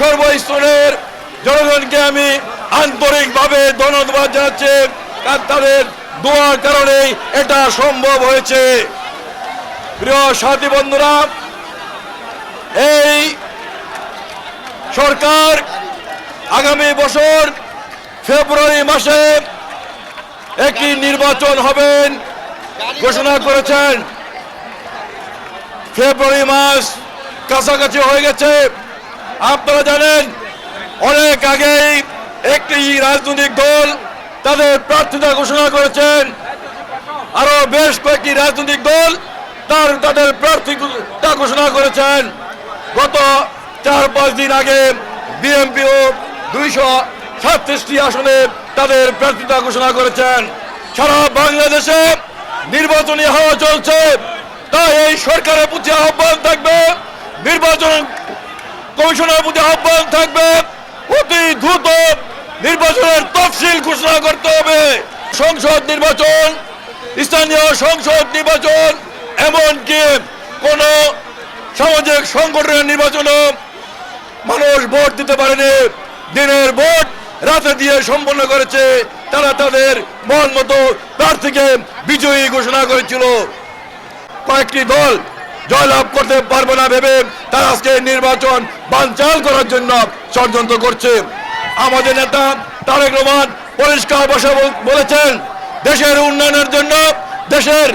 সর্বস্তরের জনগণকে আমি আন্তরিকভাবে ধন্যবাদ জানাচ্ছি। আর তাদের দোয়ার কারণেই এটা সম্ভব হয়েছে। প্রিয় সাথী বন্ধুরা, এই সরকার আগামী বছর ফেব্রুয়ারি মাসে একটি নির্বাচন হবেন ঘোষণা করেছেন। ফেব্রুয়ারি মাস কাছাকাছি হয়ে গেছে। আপনারা জানেন, অনেক আগেই একটি রাজনৈতিক দল তাদের প্রার্থিতা ঘোষণা করেছেন। আরও বেশ কয়েকটি রাজনৈতিক দল তার তাদের প্রার্থীতা ঘোষণা করেছেন। গত চার পাঁচ দিন আগে বিএনপিও দুইশো সাতত্রিশটি আসনে তাদের প্রার্থিতা ঘোষণা করেছেন। সারা বাংলাদেশে নির্বাচনী হাওয়া চলছে। তাই এই সরকারের প্রতি আহ্বান থাকবে কমিশনের প্রতি আহ্বান থাকবে। অতি দ্রুত নির্বাচনের তফসিল ঘোষণা করতে হবে। সংসদ নির্বাচন, স্থানীয় সংসদ নির্বাচন, এমনকি কোন সামাজিক সংগঠনের নির্বাচনও মানুষ ভোট দিতে পারেনি। দিনের ভোট রাতে দিয়ে সম্পন্ন করেছে তারা তাদের মন মতো প্রার্থীকে বিজয়ী ঘোষণা করেছিল। কয়েকটি দল জয়লাভ করতে পারবে না ভেবে তারা আজকে নির্বাচন বানচাল করার জন্য ষড়যন্ত্র করছে। আমাদের নেতা তারেক রহমান পরিষ্কার বসে বলেছেন, দেশের উন্নয়নের জন্য, দেশের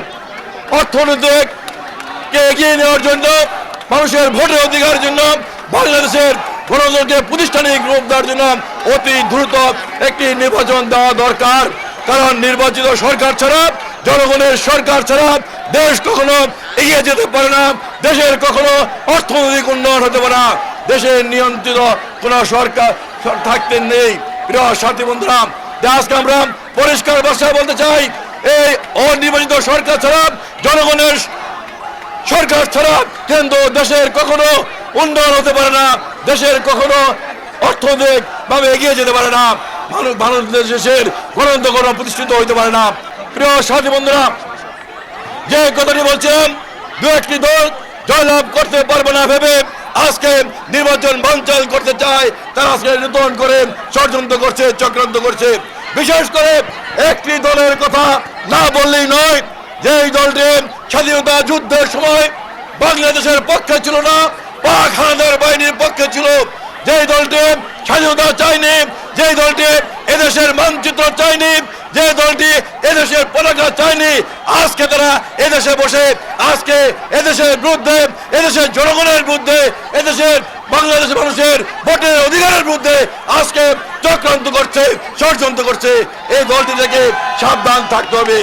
অর্থনৈতিককে এগিয়ে নেওয়ার জন্য, মানুষের ভোটের অধিকারের জন্য, বাংলাদেশের গণতন্ত্রকে প্রতিষ্ঠানিক রূপ দেওয়ার জন্য অতি দ্রুত একটি নির্বাচন দেওয়া দরকার। কারণ নির্বাচিত সরকার ছাড়া জনগণের সরকার ছাড়া দেশ কখনো এগিয়ে যেতে পারে না। দেশের কখনো অর্থনৈতিক উন্নয়ন হতে পারে না। দেশের নিয়ন্ত্রিত কোনো সরকার থাকতে নেই। প্রিয় সাথী বন্ধুরা আজকে আমরা পরিষ্কার ভাষায় বলতে চাই, এই অনির্বাচিত সরকার ছাড়া, জনগণের সরকার ছাড়া কিন্তু দেশের কখনো উন্নয়ন হতে পারে না। দেশের কখনো অর্থনৈতিক ভাবে এগিয়ে যেতে পারে না। মানুষ মানুষ দেশের গণতন্ত্র প্রতিষ্ঠিত হইতে পারে না। প্রিয় সাথী বন্ধুরা, যে কথাটি বলছিলাম, দু একটি দল জয়লাভ করতে পারবে না ভেবে আজকে নির্বাচন বানচাল করতে চায়, তারা আজকে নতুন করে ষড়যন্ত্র করছে, চক্রান্ত করছে। বিশেষ করে একটি দলের কথা না বললেই নয় যে এই দলটি স্বাধীনতা যুদ্ধের সময় বাংলাদেশের পক্ষে ছিল না, পাক হানাদার বাহিনীর পক্ষে ছিল। যে দলটি স্বাধীনতা চায়নি যে দলটি এদেশের মানচিত্র চায়নি যে দলটি এদেশের পতাকা চায়নি, আজকে তারা এদেশে বসে, আজকে এদেশের বিরুদ্ধে, এদেশের জনগণের বিরুদ্ধে, এদেশের বাংলাদেশের মানুষের ভোটের অধিকারের বিরুদ্ধে আজকে চক্রান্ত করছে, ষড়যন্ত্র করছে। এই দলটি থেকে সাবধান থাকতে হবে।